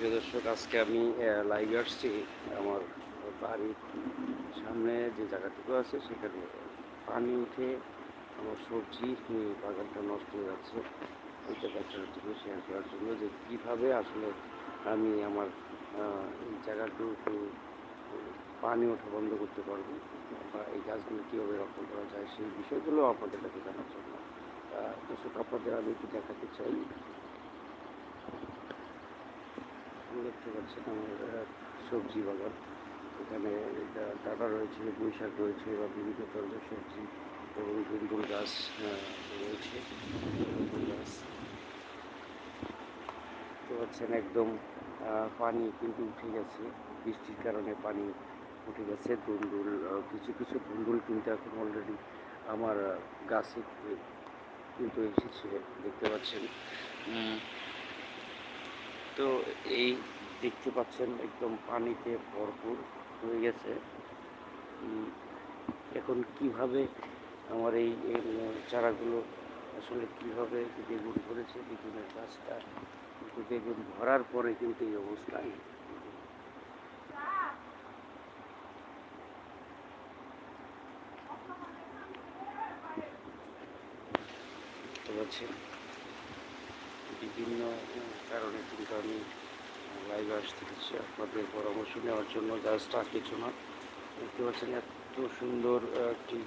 প্রিয় দর্শক, আজকে আমি লাইভ আসছি আমার বাড়ির সামনে যে জায়গাটুকু আছে সেখানে। পানি উঠে আমার সবজি বাগানটা নষ্ট হয়ে যাচ্ছে। ওইটা জন্য শেয়ার করার জন্য যে কীভাবে আসলে আমি আমার এই জায়গাটুকু পানি ওঠা বন্ধ করতে পারব বা এই গাছগুলো কীভাবে রক্ষণ করা যায় সেই বিষয়গুলো আপনাদের কাছে জানার জন্য। দর্শক, আপনাদের আমি একটু দেখাতে চাই। দেখতে পাচ্ছেন আমার সবজি বাগান। এখানে ডাটা রয়েছে, পুঁই শাক রয়েছে বা বিভিন্ন ধরনের সবজি এবং গুলগুল গাছ রয়েছে। দেখতে পাচ্ছেন একদম পানি কিন্তু উঠে গেছে। বৃষ্টির কারণে পানি উঠে গেছে দুন্দুল কিছু কিছু দুন্দুল কিন্তু এখন অলরেডি আমার গাছে কিন্তু এসেছে, দেখতে পাচ্ছেন। তো এই দেখতে পাচ্ছেন একদম পানিতে ভরপুর হয়ে গেছে। এখন কীভাবে আমার এই চারাগুলো আসলে কীভাবে বেগুন ধরেছে বেগুনের গাছটা কিন্তু বেগুন ভরার পরে কিন্তু এই অবস্থায়। পাচ্ছেন বিভিন্ন কারণে কিন্তু আমি লাইভে আসতে হচ্ছে আপনাদের পরামর্শ নেওয়ার জন্য জাস্ট আর কিছু না। দেখতে পাচ্ছেন এত সুন্দর একটি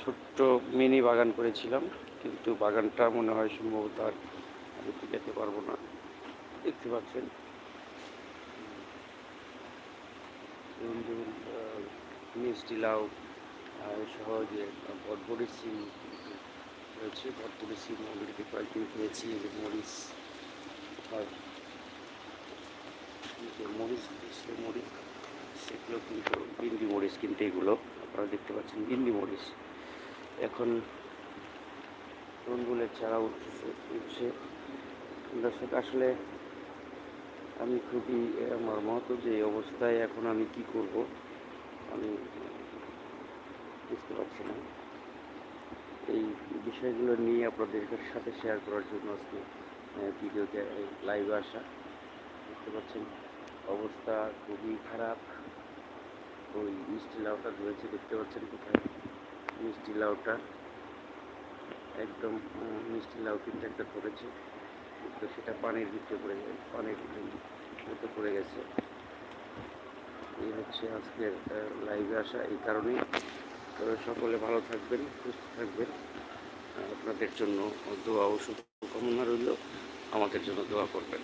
ছোট্ট মিনি বাগান করেছিলাম, কিন্তু বাগানটা মনে হয় সম্ভবত আর আমি যেতে পারব না। দেখতে পাচ্ছেন। মিষ্টি লাউ আর সহ যে বটবটি সিম রয়েছে বটবটি সিম অলরেডি কয়েকদিন এই মরিচ আর মরিচ সে মরিচ সেগুলো কিন্তু বিন্দি মরিচ কিন্তু এগুলো আপনারা দেখতে পাচ্ছেন বিন্দি মরিচ। এখন তরুণগুলের চারা উঠতেছে উঠছে। দর্শক আসলে আমি খুবই আহ, মর্মাহত যে অবস্থায় এখন আমি কি করব আমি বুঝতে পারছি না। বিষয়গুলো নিয়ে আপনাদের সাথে শেয়ার করার জন্য আজকে ভিডিওতে লাইভে আসা। দেখতে পাচ্ছেন, অবস্থা খুবই খারাপ। ওই মিষ্টি লাউটা ধরেছে, দেখতে পাচ্ছেন কোথায়? মিষ্টি লাউটা। একদম মিষ্টি লাউ কিন্তু একটা ধরেছে। তো সেটা পানির ভিতরে পড়ে গেছে পানির ভিতরে পড়ে গেছে। এই হচ্ছে আজকের লাইভে আসা। এই কারণেই সকলে ভালো থাকবেন, সুস্থ থাকবেন। আপনাদের জন্য দোয়া ও শুভকামনা রইল। আমাদের জন্য দোয়া করবেন।